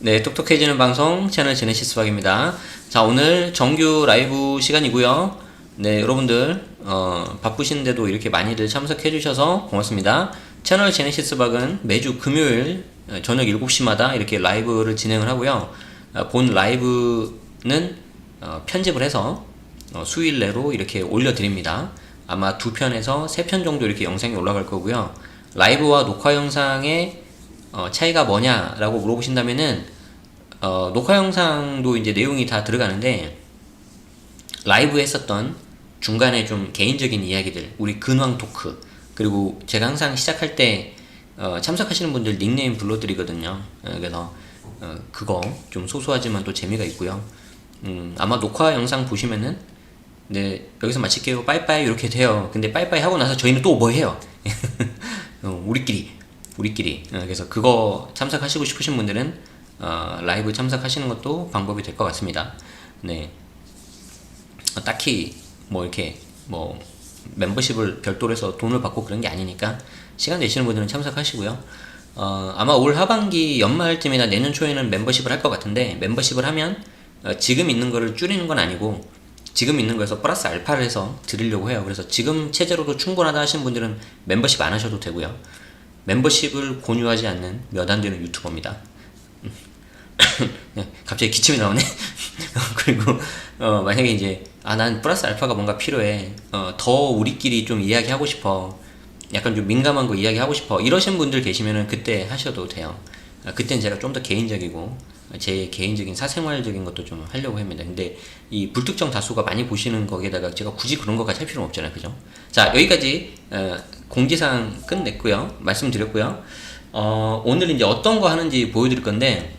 네, 똑똑해지는 방송 채널 제네시스 박입니다. 자, 오늘 정규 라이브 시간이고요. 네, 여러분들 어, 바쁘신데도 이렇게 많이들 참석해 주셔서 고맙습니다. 채널 제네시스 박은 매주 금요일 어, 저녁 7시마다 이렇게 라이브를 진행을 하고요. 어, 본 라이브는 어, 편집을 해서 어, 수일 내로 이렇게 올려드립니다. 아마 두 편에서 세 편 정도 이렇게 영상이 올라갈 거고요. 라이브와 녹화 영상의 어, 차이가 뭐냐라고 물어보신다면은 어, 녹화 영상도 이제 내용이 다 들어가는데 라이브에 했었던 중간에 좀 개인적인 이야기들, 우리 근황 토크 그리고 제가 항상 시작할 때 어, 참석하시는 분들 닉네임 불러드리거든요. 어, 그래서 어, 그거 좀 소소하지만 또 재미가 있고요. 음, 아마 녹화 영상 보시면은 네 여기서 마칠게요 빠이빠이 이렇게 돼요. 근데 빠이빠이 하고 나서 저희는 또 뭐 해요? 어, 우리끼리 우리끼리 어, 그래서 그거 참석하시고 싶으신 분들은 어, 라이브 참석하시는 것도 방법이 될 것 같습니다. 네. 어, 딱히 뭐 이렇게 뭐 멤버십을 별도로 해서 돈을 받고 그런 게 아니니까 시간 되시는 분들은 참석하시고요. 어, 아마 올 하반기 연말쯤이나 내년 초에는 멤버십을 할 것 같은데 멤버십을 하면 어, 지금 있는 거를 줄이는 건 아니고 지금 있는 거에서 플러스 알파를 해서 드리려고 해요. 그래서 지금 체제로도 충분하다 하시는 분들은 멤버십 안 하셔도 되고요. 멤버십을 권유하지 않는 몇 안 되는 유튜버입니다. 네, 갑자기 기침이 나오네. 그리고 어, 만약에 이제 아 난 플러스 알파가 뭔가 필요해. 어, 더 우리끼리 좀 이야기하고 싶어. 약간 좀 민감한 거 이야기하고 싶어. 이러신 분들 계시면은 그때 하셔도 돼요. 아, 그땐 제가 좀 더 개인적이고 제 개인적인 사생활적인 것도 좀 하려고 합니다. 근데 이 불특정 다수가 많이 보시는 거기에다가 제가 굳이 그런 거까지 할 필요는 없잖아요. 그죠? 자, 여기까지 어, 공지사항 끝냈고요. 말씀드렸고요. 어, 오늘 이제 어떤 거 하는지 보여드릴 건데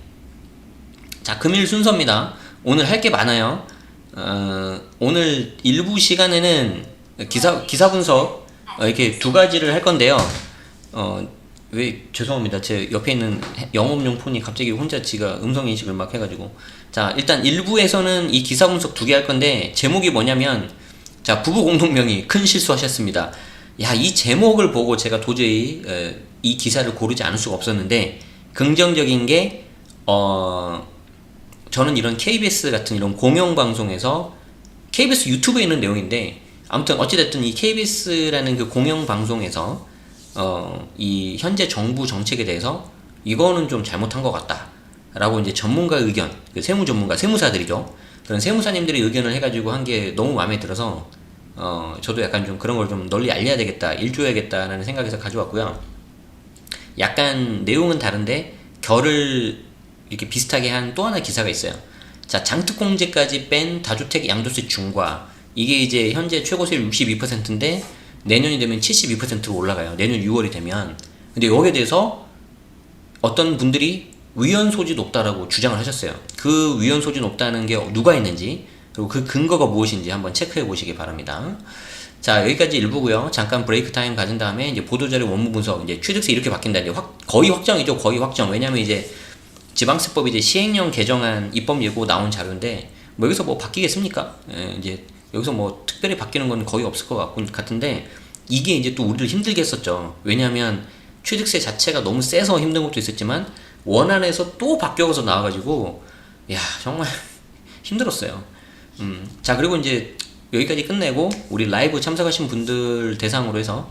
자, 금일 순서입니다. 오늘 할 게 많아요. 어, 오늘 일부 시간에는 기사, 기사 분석, 어, 이렇게 두 가지를 할 건데요. 어, 왜, 죄송합니다. 제 옆에 있는 해- 영업용 폰이 갑자기 혼자 지가 음성인식을 막 해가지고. 자, 일단 일부에서는 이 기사 분석 두 개 할 건데, 제목이 뭐냐면, 자, 부부 공동명의 큰 실수하셨습니다. 야, 이 제목을 보고 제가 도저히, 어, 이 기사를 고르지 않을 수가 없었는데, 긍정적인 게, 어, 저는 이런 KBS 같은 이런 공영 방송에서 KBS 유튜브에 있는 내용인데 아무튼 어찌됐든 이 KBS라는 그 공영 방송에서 어, 이 현재 정부 정책에 대해서 이거는 좀 잘못한 것 같다 라고 이제 전문가 의견 그 세무 전문가 세무사들이죠. 그런 세무사님들이 의견을 해가지고 한 게 너무 마음에 들어서 어, 저도 약간 좀 그런 걸 좀 널리 알려야 되겠다 일조해야겠다라는 생각에서 가져왔고요. 약간 내용은 다른데 결을 이렇게 비슷하게 한 또 하나 기사가 있어요. 자, 장특공제까지 뺀 다주택 양도세 중과 이게 이제 현재 최고 세율 62%인데 내년이 되면 72%로 올라가요. 내년 6월이 되면. 근데 여기에 대해서 어떤 분들이 위헌 소지 높다라고 주장을 하셨어요. 그 위헌 소지 높다는 게 누가 있는지 그리고 그 근거가 무엇인지 한번 체크해 보시기 바랍니다. 자 여기까지 일부고요. 잠깐 브레이크 타임 가진 다음에 이제 보도자료 원문 분석 이제 취득세 이렇게 바뀐다 이제 확 거의 확정이죠. 거의 확정. 왜냐면 이제 지방세법 이제 시행령 개정안 입법 예고 나온 자료인데 뭐 여기서 뭐 바뀌겠습니까? 예, 이제 여기서 뭐 특별히 바뀌는 건 거의 없을 것 같고 같은데 이게 이제 또 우리를 힘들게 했었죠. 왜냐하면 취득세 자체가 너무 세서 힘든 것도 있었지만 원안에서 또 바뀌어서 나와가지고 야 정말 힘들었어요. 음, 자 그리고 이제 여기까지 끝내고 우리 라이브 참석하신 분들 대상으로 해서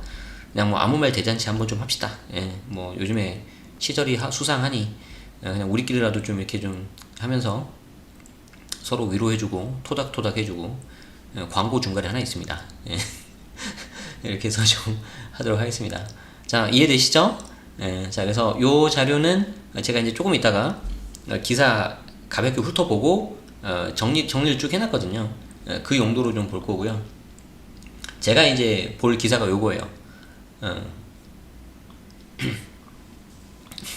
그냥 뭐 아무 말 대잔치 한번 좀 합시다. 예, 뭐 요즘에 시절이 하- 수상하니 어, 그냥 우리끼리라도 좀 이렇게 좀 하면서 서로 위로해주고 토닥토닥 해주고 어, 광고 중간에 하나 있습니다. 예. 이렇게 해서 좀 하도록 하겠습니다. 자 이해되시죠? 예, 자 그래서 요 자료는 제가 이제 조금 있다가 어, 기사 가볍게 훑어보고 어, 정리 정리를 쭉 해놨거든요. 예, 그 용도로 좀 볼 거고요. 제가 이제 볼 기사가 요거예요.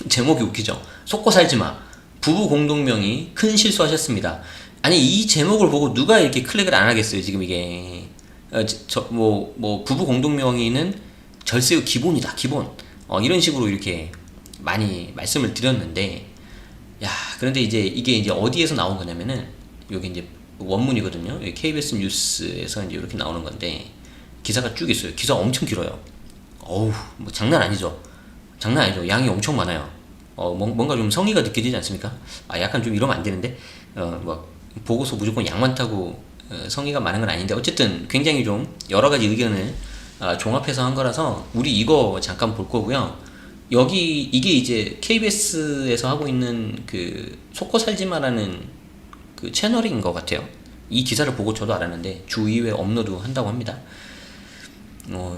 어. 제목이 웃기죠. 속고 살지 마. 부부 공동명의 큰 실수하셨습니다. 아니 이 제목을 보고 누가 이렇게 클릭을 안 하겠어요 지금 이게 어, 저뭐 뭐 부부 공동명의는 절세의 기본이다 기본 어, 이런 식으로 이렇게 많이 말씀을 드렸는데 야 그런데 이제 이게 이제 어디에서 나온 거냐면은 여기 이제 원문이거든요 여기 KBS 뉴스에서 이제 이렇게 나오는 건데 기사가 쭉 있어요 기사 엄청 길어요 어우 뭐 장난 아니죠 장난 아니죠 양이 엄청 많아요 어, 뭔- 뭔가 좀 성의가 느껴지지 않습니까? 아, 약간 좀 이러면 안 되는데, 어, 뭐, 보고서 무조건 양 많다고 어, 성의가 많은 건 아닌데, 어쨌든 굉장히 좀 여러 가지 의견을 아, 종합해서 한 거라서, 우리 이거 잠깐 볼 거고요. 여기, 이게 이제 KBS에서 하고 있는 그, 속고 살지 마라는 그 채널인 것 같아요. 이 기사를 보고 저도 알았는데, 주 2회 업로드 한다고 합니다. 어,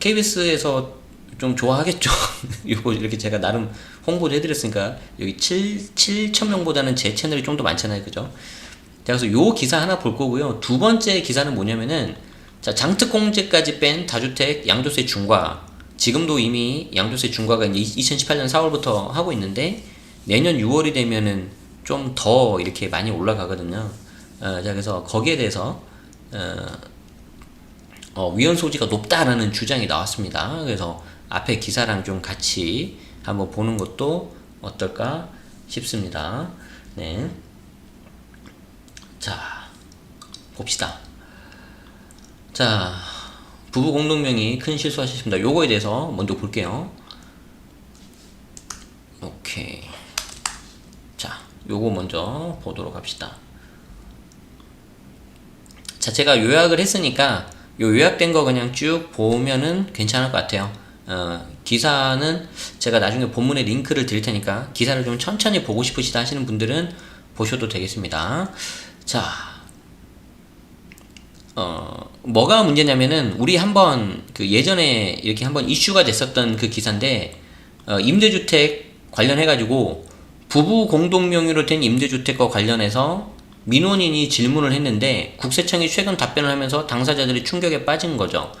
KBS에서 좀 좋아하겠죠. 이거 이렇게 제가 나름 홍보를 해드렸으니까 여기 7, 7천 명보다는 제 채널이 좀 더 많잖아요. 그죠? 자, 그래서 요 기사 하나 볼 거고요. 두 번째 기사는 뭐냐면은 자, 장특공제까지 뺀 다주택 양도세 중과 지금도 이미 양도세 중과가 이제 2018년 4월부터 하고 있는데 내년 6월이 되면은 좀 더 이렇게 많이 올라가거든요. 어, 자, 그래서 거기에 대해서 어, 어, 위헌 소지가 높다라는 주장이 나왔습니다. 그래서 앞에 기사랑 좀 같이 한번 보는 것도 어떨까 싶습니다. 네. 자, 봅시다. 자, 부부 공동명의 큰 실수하셨습니다. 요거에 대해서 먼저 볼게요. 오케이. 자, 요거 먼저 보도록 합시다. 자, 제가 요약을 했으니까 요 요약된 거 그냥 쭉 보면은 괜찮을 것 같아요. 어, 기사는 제가 나중에 본문에 링크를 드릴 테니까 기사를 좀 천천히 보고 싶으시다 하시는 분들은 보셔도 되겠습니다. 자, 어, 뭐가 문제냐면은 우리 한번 그 예전에 이렇게 한번 이슈가 됐었던 그 기사인데 어, 임대주택 관련해가지고 부부 공동 명의로 된 임대주택과 관련해서 민원인이 질문을 했는데 국세청이 최근 답변을 하면서 당사자들이 충격에 빠진 거죠.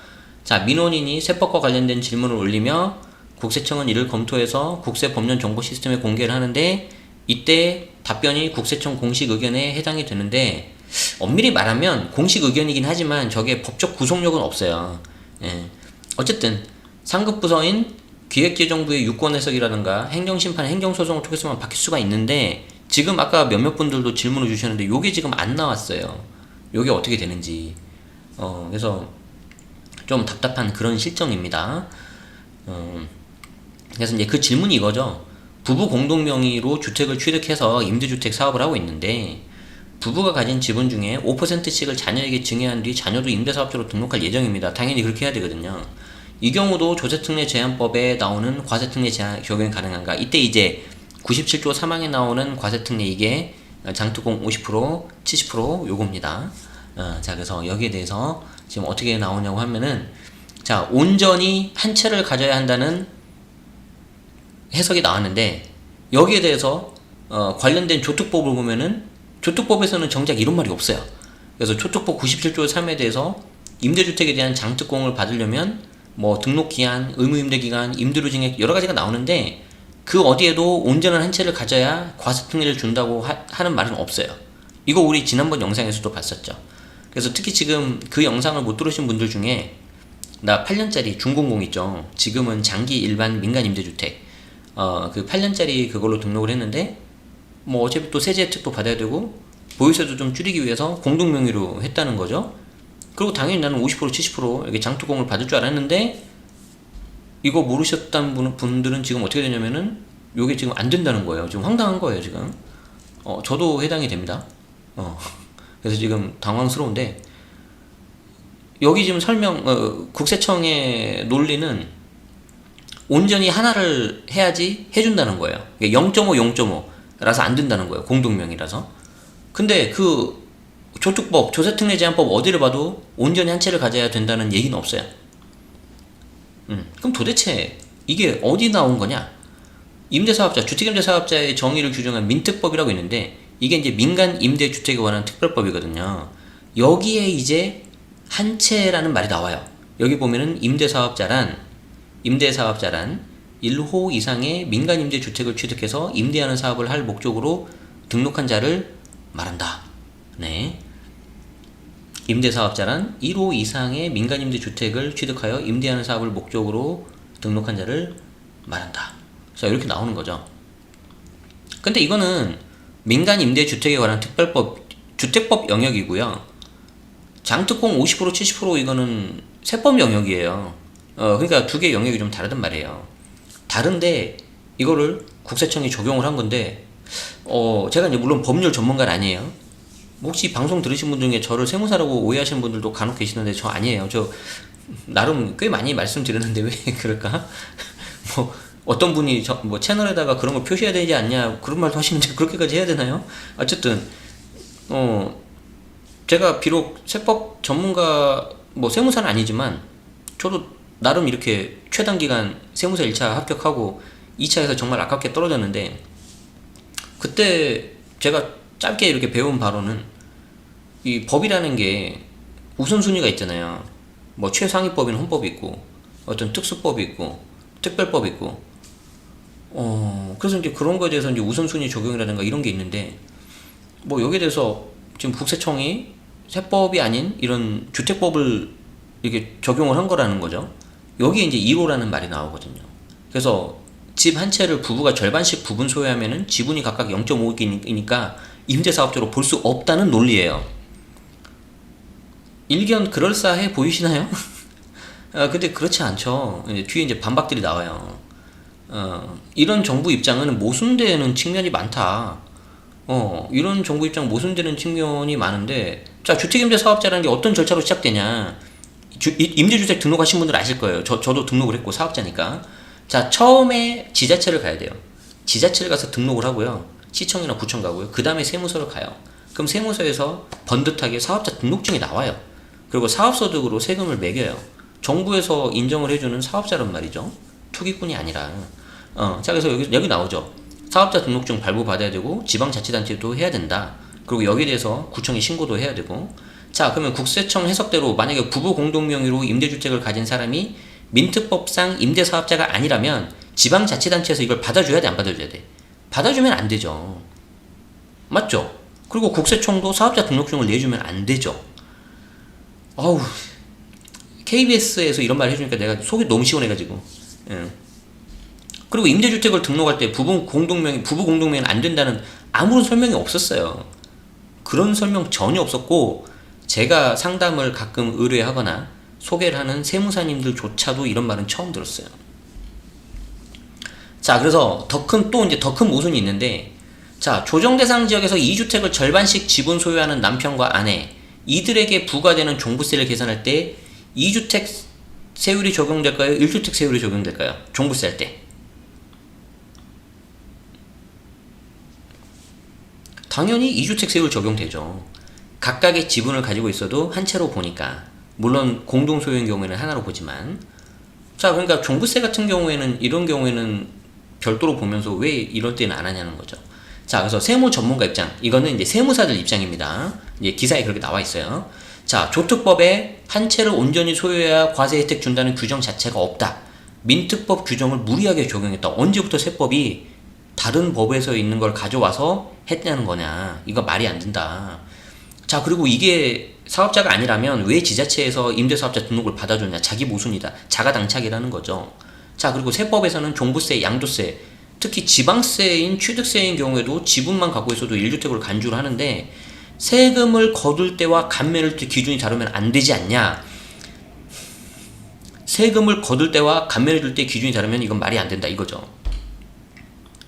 자, 민원인이 세법과 관련된 질문을 올리며 국세청은 이를 검토해서 국세 법령 정보 시스템에 공개를 하는데 이때 답변이 국세청 공식 의견에 해당이 되는데 엄밀히 말하면 공식 의견이긴 하지만 저게 법적 구속력은 없어요. 예. 어쨌든 상급 부서인 기획재정부의 유권 해석이라든가 행정심판 행정소송을 통해서만 바뀔 수가 있는데 지금 아까 몇몇 분들도 질문을 주셨는데 요게 지금 안 나왔어요. 요게 어떻게 되는지. 어, 그래서 좀 답답한 그런 실정입니다. 어, 그래서 이제 그 질문이 이거죠. 부부 공동 명의로 주택을 취득해서 임대주택 사업을 하고 있는데 부부가 가진 지분 중에 5%씩을 자녀에게 증여한 뒤 자녀도 임대사업자로 등록할 예정입니다. 당연히 그렇게 해야 되거든요. 이 경우도 조세특례 제한법에 나오는 과세특례 제한 적용이 가능한가? 이때 이제 97조 3항에 나오는 과세특례 이게 장특공 50% 70% 요겁니다. 어, 자 그래서 여기에 대해서 지금 어떻게 나오냐고 하면은 자 온전히 한 채를 가져야 한다는 해석이 나왔는데 여기에 대해서 어, 관련된 조특법을 보면은 조특법에서는 정작 이런 말이 없어요. 그래서 조특법 97조 3에 대해서 임대주택에 대한 장특공을 받으려면 뭐 등록 기한, 의무 임대 기간, 임대료 증액 여러 가지가 나오는데 그 어디에도 온전한 한 채를 가져야 과세특례를 준다고 하, 는 말은 없어요. 이거 우리 지난번 영상에서도 봤었죠. 그래서 특히 지금 그 영상을 못 들으신 분들 중에 나 8년짜리 중공공 있죠. 지금은 장기 일반 민간 임대주택. 어, 그 8년짜리 그걸로 등록을 했는데 뭐 어차피 또 세제 혜택도 받아야 되고 보유세도 좀 줄이기 위해서 공동 명의로 했다는 거죠. 그리고 당연히 나는 50% 70% 이렇게 장투공을 받을 줄 알았는데 이거 모르셨던 분, 분들은 지금 어떻게 되냐면은 요게 지금 안 된다는 거예요. 지금 황당한 거예요, 지금. 어, 저도 해당이 됩니다. 어. 그래서 지금 당황스러운데 여기 지금 설명 어, 국세청의 논리는 온전히 하나를 해야지 해준다는 거예요. 0.5, 0.5라서 안 된다는 거예요. 공동명이라서. 근데 그 조특법, 조세특례 제한법 어디를 봐도 온전히 한 채를 가져야 된다는 얘기는 없어요. 음, 그럼 도대체 이게 어디 나온 거냐? 임대사업자, 주택임대사업자의 정의를 규정한 민특법이라고 있는데 이게 이제 민간 임대 주택에 관한 특별법이거든요. 여기에 이제 한 채라는 말이 나와요. 여기 보면은 임대 사업자란 임대 사업자란 1호 이상의 민간 임대 주택을 취득해서 임대하는 사업을 할 목적으로 등록한 자를 말한다. 네. 임대사업자란 1호 이상의 민간 임대 주택을 취득하여 임대하는 사업을 목적으로 등록한 자를 말한다. 자, 이렇게 나오는 거죠. 근데 이거는 민간 임대 주택에 관한 특별법, 주택법 영역이고요. 장특공 50% 70% 이거는 세법 영역이에요. 어, 그러니까 두 개 영역이 좀 다르단 말이에요. 다른데 이거를 국세청이 적용을 한 건데 어 제가 이제 물론 법률 전문가는 아니에요. 혹시 방송 들으신 분 중에 저를 세무사라고 오해하시는 분들도 간혹 계시는데 저 아니에요. 저 나름 꽤 많이 말씀드렸는데 왜 그럴까? 뭐 어떤 분이 저, 뭐 채널에다가 그런 걸 표시해야 되지 않냐 그런 말도 하시는데 그렇게까지 해야 되나요? 어쨌든 어 제가 비록 세법 전문가 뭐 세무사는 아니지만 저도 나름 이렇게 최단 기간 세무사 1차 합격하고 2차에서 정말 아깝게 떨어졌는데 그때 제가 짧게 이렇게 배운 바로는 이 법이라는 게 우선순위가 있잖아요. 뭐 최상위법인 헌법이 있고 어떤 특수법이 있고 특별법이 있고 어 그래서 이제 그런 거에 대해서 이제 우선순위 적용이라든가 이런 게 있는데 뭐 여기에 대해서 지금 국세청이 세법이 아닌 이런 주택법을 이렇게 적용을 한 거라는 거죠. 여기에 이제 1호라는 말이 나오거든요. 그래서 집 한 채를 부부가 절반씩 부분 소유하면은 지분이 각각 0.5억이니까 임대사업자로 볼 수 없다는 논리예요. 일견 그럴싸해 보이시나요? 아, 근데 그렇지 않죠. 이제 뒤에 이제 반박들이 나와요. 어, 이런 정부 입장은 모순되는 측면이 많다. 어, 이런 정부 입장 모순되는 측면이 많은데, 자, 주택임대 사업자라는 게 어떤 절차로 시작되냐. 주, 이- 임대주택 등록하신 분들 아실 거예요. 저, 저도 등록을 했고, 사업자니까. 자, 처음에 지자체를 가야 돼요. 지자체를 가서 등록을 하고요. 시청이나 구청 가고요. 그 다음에 세무서를 가요. 그럼 세무서에서 번듯하게 사업자 등록증이 나와요. 그리고 사업소득으로 세금을 매겨요. 정부에서 인정을 해주는 사업자란 말이죠. 투기꾼이 아니라. 어, 자, 그래서 여기, 여기 나오죠. 사업자 등록증 발부 받아야 되고, 지방자치단체도 해야 된다. 그리고 여기에 대해서 구청에 신고도 해야 되고. 자, 그러면 국세청 해석대로 만약에 부부 공동 명의로 임대주택을 가진 사람이 민특법상 임대사업자가 아니라면 지방자치단체에서 이걸 받아줘야 돼, 안 받아줘야 돼? 받아주면 안 되죠. 맞죠? 그리고 국세청도 사업자 등록증을 내주면 안 되죠. 아우, KBS에서 이런 말 해주니까 내가 속이 너무 시원해가지고. 예. 그리고 임대주택을 등록할 때 부부 공동명의, 부부 공동명의는 안 된다는 아무런 설명이 없었어요. 그런 설명 전혀 없었고, 제가 상담을 가끔 의뢰하거나 소개를 하는 세무사님들조차도 이런 말은 처음 들었어요. 자, 그래서 더 큰, 또 이제 더 큰 모순이 있는데, 자, 조정 대상 지역에서 2주택을 절반씩 지분 소유하는 남편과 아내, 이들에게 부과되는 종부세를 계산할 때 2주택 세율이 적용될까요? 1주택 세율이 적용될까요? 종부세 할 때. 당연히 2주택 세율 적용되죠. 각각의 지분을 가지고 있어도 한 채로 보니까. 물론 공동 소유인 경우에는 하나로 보지만. 자, 그러니까 종부세 같은 경우에는 이런 경우에는 별도로 보면서 왜 이럴 때는 안 하냐는 거죠. 자, 그래서 세무 전문가 입장. 이거는 이제 세무사들 입장입니다. 이제 기사에 그렇게 나와 있어요. 자, 조특법에 한 채를 온전히 소유해야 과세 혜택 준다는 규정 자체가 없다. 민특법 규정을 무리하게 적용했다. 언제부터 세법이 다른 법에서 있는 걸 가져와서 했냐는 거냐. 이거 말이 안 된다. 자, 그리고 이게 사업자가 아니라면 왜 지자체에서 임대사업자 등록을 받아줬냐. 자기 모순이다. 자가당착이라는 거죠. 자, 그리고 세법에서는 종부세, 양도세, 특히 지방세인 취득세인 경우에도 지분만 갖고 있어도 1주택으로 간주를 하는데 세금을 거둘 때와 감면할 때 기준이 다르면 안 되지 않냐? 세금을 거둘 때와 감면해 줄때 기준이 다르면 이건 말이 안 된다 이거죠.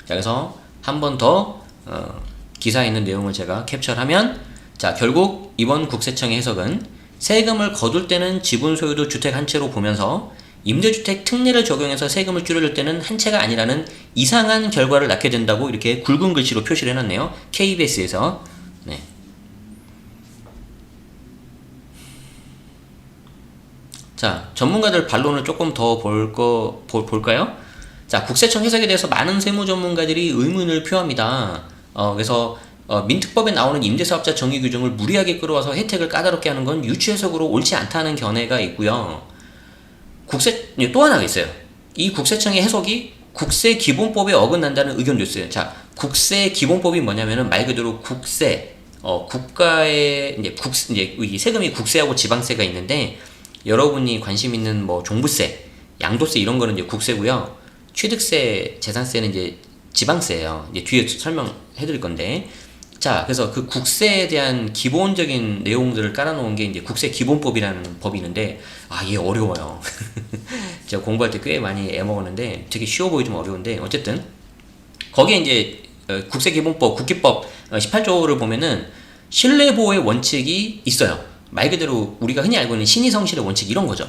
자, 그래서 한 번 더 어, 기사에 있는 내용을 제가 캡처하면 자, 결국 이번 국세청의 해석은 세금을 거둘 때는 지분 소유도 주택 한 채로 보면서 임대주택 특례를 적용해서 세금을 줄여줄 때는 한 채가 아니라는 이상한 결과를 낳게 된다고 이렇게 굵은 글씨로 표시를 해놨네요. KBS에서. 네. 자, 전문가들 반론을 조금 더 볼 거, 볼, 볼까요? 자, 국세청 해석에 대해서 많은 세무 전문가들이 의문을 표합니다. 어, 그래서 어, 민특법에 나오는 임대사업자 정의 규정을 무리하게 끌어와서 혜택을 까다롭게 하는 건 유추 해석으로 옳지 않다는 견해가 있고요. 국세 예, 또 하나가 있어요. 이 국세청의 해석이 국세 기본법에 어긋난다는 의견도 있어요. 자, 국세 기본법이 뭐냐면은 말 그대로 국세 어, 국가의 이제 국 이제 이 세금이 국세하고 지방세가 있는데 여러분이 관심 있는 뭐 종부세, 양도세 이런 거는 이제 국세고요. 취득세, 재산세는 이제 지방세예요. 이제 뒤에 설명해 드릴 건데. 자, 그래서 그 국세에 대한 기본적인 내용들을 깔아놓은 게 이제 국세 기본법이라는 법이 있는데, 아, 얘 어려워요. 제가 공부할 때 꽤 많이 애먹었는데, 되게 쉬워 보이지만 어려운데, 어쨌든, 거기에 이제 어, 국세 기본법, 국기법 어, 18조를 보면은 신뢰보호의 원칙이 있어요. 말 그대로 우리가 흔히 알고 있는 신의성실의 원칙 이런 거죠.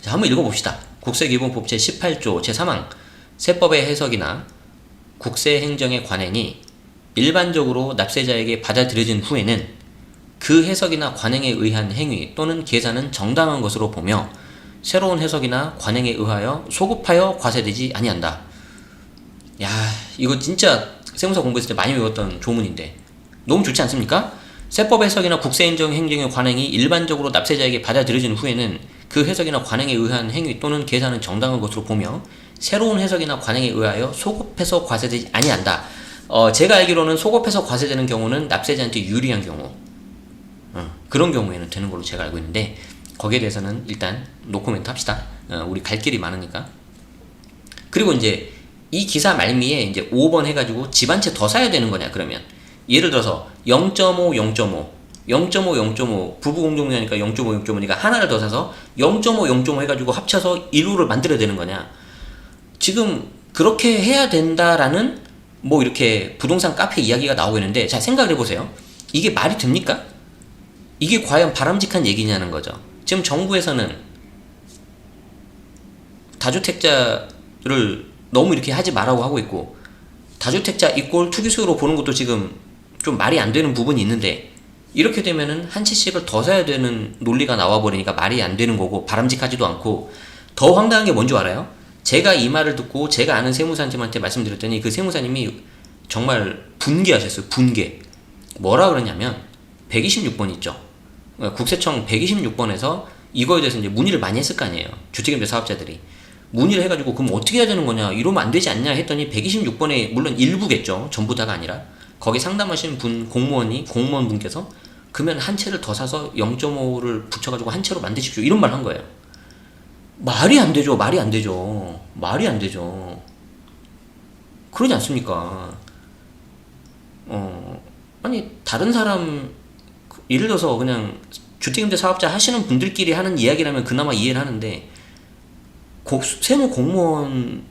자, 한번 읽어봅시다. 국세기본법 제18조 제3항 세법의 해석이나 국세 행정의 관행이 일반적으로 납세자에게 받아들여진 후에는 그 해석이나 관행에 의한 행위 또는 계산은 정당한 것으로 보며 새로운 해석이나 관행에 의하여 소급하여 과세되지 아니한다. 야, 이거 진짜 세무사 공부했을 때 많이 외웠던 조문인데 너무 좋지 않습니까? 세법 해석이나 국세인정 행정의 관행이 일반적으로 납세자에게 받아들여진 후에는 그 해석이나 관행에 의한 행위 또는 계산은 정당한 것으로 보며 새로운 해석이나 관행에 의하여 소급해서 과세되지 아니한다. 어, 제가 알기로는 소급해서 과세되는 경우는 납세자한테 유리한 경우 어, 그런 경우에는 되는 걸로 제가 알고 있는데 거기에 대해서는 일단 노코멘트 합시다. 어, 우리 갈 길이 많으니까. 그리고 이제 이 기사 말미에 이제 5번 해가지고 집 한 채 더 사야 되는 거냐 그러면 예를 들어서 0.5, 0.5, 0.5, 0.5 부부 공동묘니까 0.5, 0.5니까 하나를 더 사서 0.5, 0.5 해가지고 합쳐서 1호를 만들어야 되는 거냐 지금 그렇게 해야 된다라는 뭐 이렇게 부동산 카페 이야기가 나오고 있는데 자 생각을 해보세요 이게 말이 됩니까? 이게 과연 바람직한 얘기냐는 거죠 지금 정부에서는 다주택자를 너무 이렇게 하지 말라고 하고 있고 다주택자 이꼴 투기수요로 보는 것도 지금 좀 말이 안 되는 부분이 있는데 이렇게 되면은 한 채씩을 더 사야 되는 논리가 나와 버리니까 말이 안 되는 거고 바람직하지도 않고 더 황당한 게 뭔지 알아요? 제가 이 말을 듣고 제가 아는 세무사님한테 말씀드렸더니 그 세무사님이 정말 분개하셨어요. 분개. 뭐라 그러냐면 126번 있죠. 그러니까 국세청 126번에서 이거에 대해서 이제 문의를 많이 했을 거 아니에요. 주택임대 사업자들이. 문의를 해가지고 그럼 어떻게 해야 되는 거냐 이러면 안 되지 않냐 했더니 126번에 물론 일부겠죠 전부 다가 아니라 거기 상담하신 분 공무원이 공무원 분께서 그러면 한 채를 더 사서 0.5를 붙여가지고 한 채로 만드십시오 이런 말 한 거예요 말이 안 되죠 말이 안 되죠 말이 안 되죠 그러지 않습니까 어 아니 다른 사람 예를 들어서 그냥 주택임대 사업자 하시는 분들끼리 하는 이야기라면 그나마 이해를 하는데 고, 세무 공무원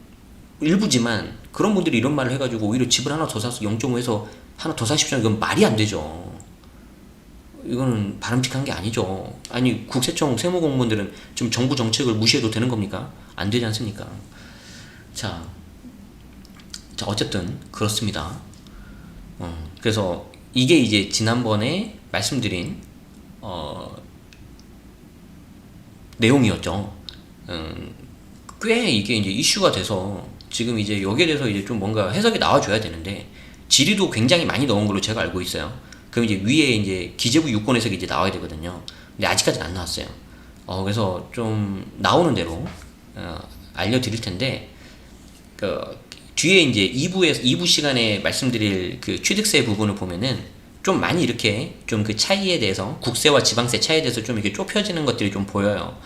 일부지만 그런 분들이 이런 말을 해가지고 오히려 집을 하나 더 사서 0.5에서 하나 더 사십시오. 이건 말이 안 되죠. 이거는 바람직한 게 아니죠. 아니 국세청 세무 공무원들은 지금 정부 정책을 무시해도 되는 겁니까? 안 되지 않습니까? 자, 자 어쨌든 그렇습니다. 어, 그래서 이게 이제 지난번에 말씀드린 어, 내용이었죠. 음, 꽤 이게 이제 이슈가 돼서 지금 이제 여기에 대해서 이제 좀 뭔가 해석이 나와줘야 되는데 질의도 굉장히 많이 넣은 걸로 제가 알고 있어요. 그럼 이제 위에 이제 기재부 유권 해석이 이제 나와야 되거든요. 근데 아직까지는 안 나왔어요. 어, 그래서 좀 나오는 대로 어, 알려드릴 텐데 그 뒤에 이제 2부에서 2부 시간에 말씀드릴 그 취득세 부분을 보면은 좀 많이 이렇게 좀 그 차이에 대해서 국세와 지방세 차이에 대해서 좀 이렇게 좁혀지는 것들이 좀 보여요.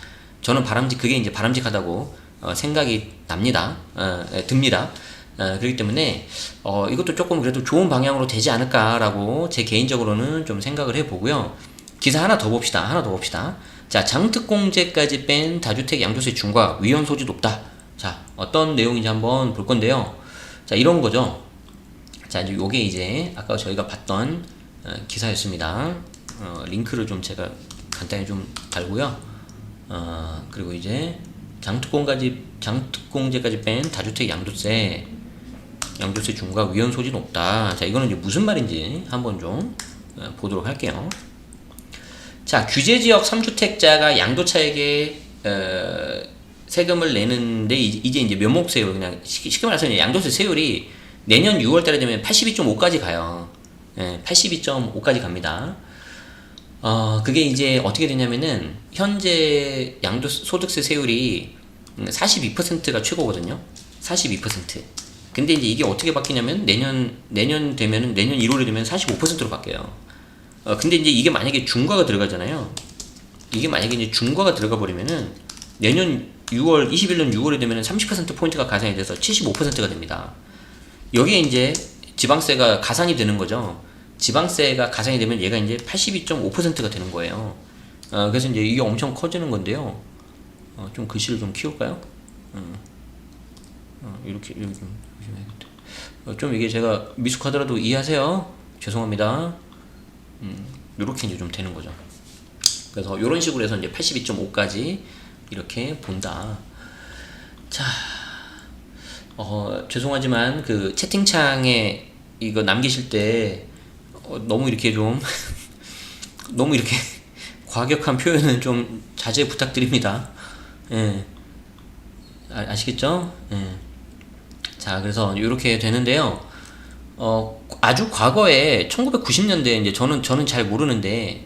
저는 바람직 그게 이제 바람직하다고 어, 생각이 납니다. 어, 예, 듭니다. 어, 그렇기 때문에 어, 이것도 조금 그래도 좋은 방향으로 되지 않을까라고 제 개인적으로는 좀 생각을 해보고요. 기사 하나 더 봅시다. 하나 더 봅시다. 자, 장특공제까지 뺀 다주택 양도세 중과 위헌 소지 높다. 자, 어떤 내용인지 한번 볼 건데요. 자, 이런 거죠. 자, 이제 요게 이제 아까 저희가 봤던 어, 기사였습니다. 어, 링크를 좀 제가 간단히 좀 달고요. 어, 그리고 이제 장특공까지 장특공제까지 뺀 다주택 양도세 양도세 중과 위헌 소지 높다. 자, 이거는 이제 무슨 말인지 한번 좀 어, 보도록 할게요. 자, 규제 지역 3주택자가 양도차액에 어, 세금을 내는데 이- 이제 이제 면목세율 그냥 쉽게 말해서 양도세 세율이 내년 6월 달에 되면 82.5까지 가요. 예, 82.5까지 갑니다. 어, 그게 이제 어떻게 되냐면은 현재 양도 소득세 세율이 42%가 최고거든요. 42%. 근데 이제 이게 어떻게 바뀌냐면 내년 내년 되면은 내년 1월에 되면 45%로 바뀌어요. 어, 근데 이제 이게 만약에 중과가 들어가잖아요. 이게 만약에 이제 중과가 들어가 버리면은 내년 6월 21년 6월에 되면은 30% 포인트가 가산이 돼서 75%가 됩니다. 여기에 이제 지방세가 가산이 되는 거죠. 지방세가 가산이 되면 얘가 이제 82.5%가 되는 거예요. 어, 그래서 이제 이게 엄청 커지는 건데요. 어, 좀 글씨를 좀 키울까요? 어, 어, 이렇게 이렇게. 어, 좀 이게 제가 미숙하더라도 이해하세요. 죄송합니다. 음, 요렇게 이제 좀 되는 거죠. 그래서 이런 식으로 해서 이제 82.5까지 이렇게 본다. 자, 어, 죄송하지만 그 채팅창에 이거 남기실 때 어, 너무 이렇게 좀 너무 이렇게 과격한 표현은 좀 자제 부탁드립니다. 예. 아, 아시겠죠? 예. 자, 그래서 이렇게 되는데요. 어, 아주 과거에 1990년대 이제 저는 저는 잘 모르는데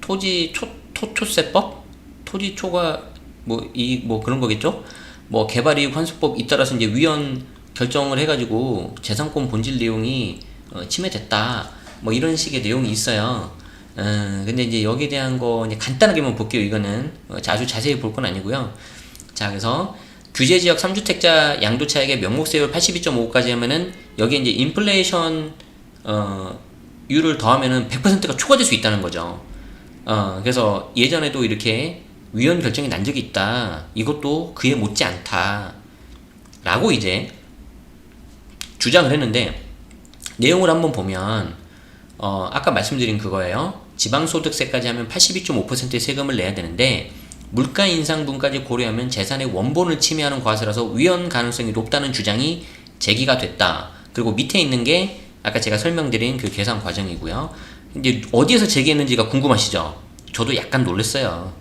토지 초 토초세법 토지 초과 뭐 이 뭐 그런 거겠죠? 뭐 개발 이익 환수법 잇따라서 이제 위원 결정을 해가지고 재산권 본질 내용이 어, 침해됐다 뭐 이런 식의 내용이 있어요. 어, 근데 이제 여기에 대한 거 간단하게만 볼게요. 이거는 어, 아주 자세히 볼 건 아니고요. 자 그래서 규제 지역 3주택자 양도 차익의 명목 세율 82.5까지 하면은 여기 이제 인플레이션 어, 율을 더하면은 100%가 초과될 수 있다는 거죠. 어, 그래서 예전에도 이렇게 위원 결정이 난 적이 있다. 이것도 그에 못지 않다. 라고 이제 주장을 했는데 내용을 한번 보면 어, 아까 말씀드린 그거예요. 지방소득세까지 하면 82.5%의 세금을 내야 되는데 물가 인상분까지 고려하면 재산의 원본을 침해하는 과세라서 위헌 가능성이 높다는 주장이 제기가 됐다. 그리고 밑에 있는 게 아까 제가 설명드린 그 계산 과정이고요. 이제 어디에서 제기했는지가 궁금하시죠? 저도 약간 놀랐어요.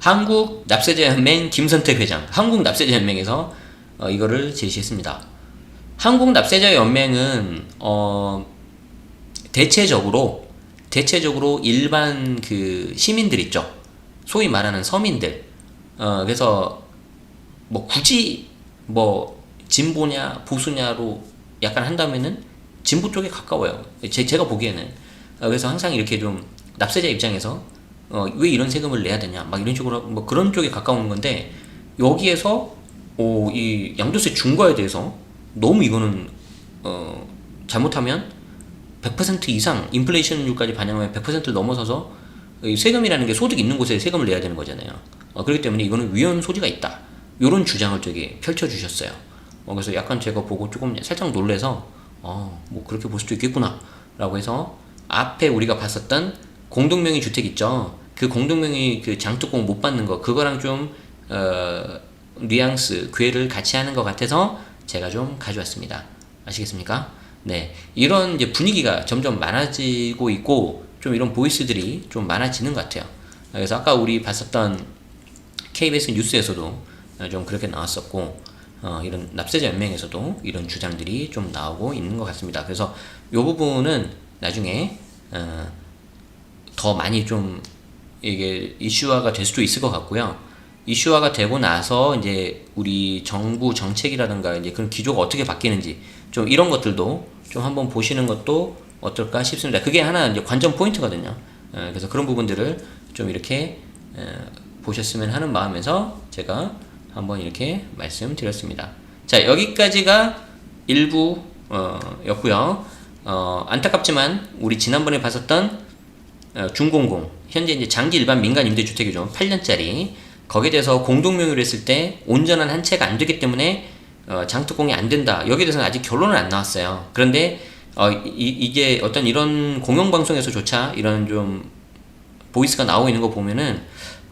한국 납세자연맹 김선택 회장, 한국 납세자연맹에서 어, 이거를 제시했습니다. 한국 납세자연맹은 어, 대체적으로 대체적으로 일반 그 시민들 있죠. 소위 말하는 서민들. 어, 그래서 뭐 굳이 뭐 진보냐 보수냐로 약간 한다면은 진보 쪽에 가까워요. 제, 제가 보기에는. 어, 그래서 항상 이렇게 좀 납세자 입장에서 어, 왜 이런 세금을 내야 되냐 막 이런 식으로 뭐 그런 쪽에 가까운 건데 여기에서 오, 이 양도세 중과에 대해서 너무 이거는 어, 잘못하면 100% 이상 인플레이션율까지 반영하면 100%를 넘어서서 이 세금이라는 게 소득 있는 곳에 세금을 내야 되는 거잖아요. 어, 그렇기 때문에 이거는 위헌 소지가 있다. 이런 주장을 되게 펼쳐주셨어요. 어, 그래서 약간 제가 보고 조금 살짝 놀래서 어, 뭐 그렇게 볼 수도 있겠구나 라고 해서 앞에 우리가 봤었던 공동명의 주택 있죠. 그 공동명의 그 장특공 못 받는 거 그거랑 좀 어, 뉘앙스 괴를 같이 하는 것 같아서 제가 좀 가져왔습니다. 아시겠습니까? 네, 이런 이제 분위기가 점점 많아지고 있고 좀 이런 보이스들이 좀 많아지는 것 같아요. 그래서 아까 우리 봤었던 KBS 뉴스에서도 좀 그렇게 나왔었고 어, 이런 납세자 연맹에서도 이런 주장들이 좀 나오고 있는 것 같습니다. 그래서 이 부분은 나중에 어, 더 많이 좀 이게 이슈화가 될 수도 있을 것 같고요. 이슈화가 되고 나서 이제 우리 정부 정책이라든가 이제 그런 기조가 어떻게 바뀌는지 좀 이런 것들도 좀 한번 보시는 것도 어떨까 싶습니다. 그게 하나 이제 관전 포인트거든요. 어, 그래서 그런 부분들을 좀 이렇게 어, 보셨으면 하는 마음에서 제가 한번 이렇게 말씀드렸습니다. 자 여기까지가 일부 어, 였고요. 어, 안타깝지만 우리 지난번에 봤었던 어, 중공공 현재 이제 장기 일반 민간 임대주택이죠 8년짜리 거기에 대해서 공동명의를 했을 때 온전한 한 채가 안 되기 때문에 어, 장특공이 안 된다 여기에 대해서는 아직 결론은 안 나왔어요 그런데 어, 이, 이게 어떤 이런 공영방송에서조차 이런 좀 보이스가 나오고 있는 거 보면은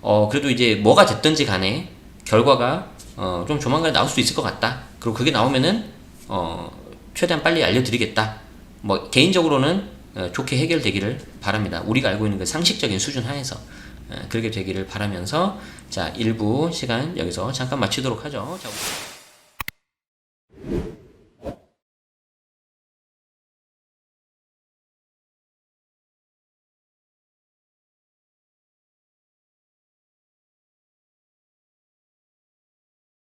어, 그래도 이제 뭐가 됐든지 간에 결과가 어, 좀 조만간 나올 수 있을 것 같다 그리고 그게 나오면은 어, 최대한 빨리 알려드리겠다 뭐 개인적으로는 어, 좋게 해결되기를 바랍니다. 우리가 알고 있는 그 상식적인 수준 하에서 어, 그렇게 되기를 바라면서 자 일부 시간 여기서 잠깐 마치도록 하죠. 자,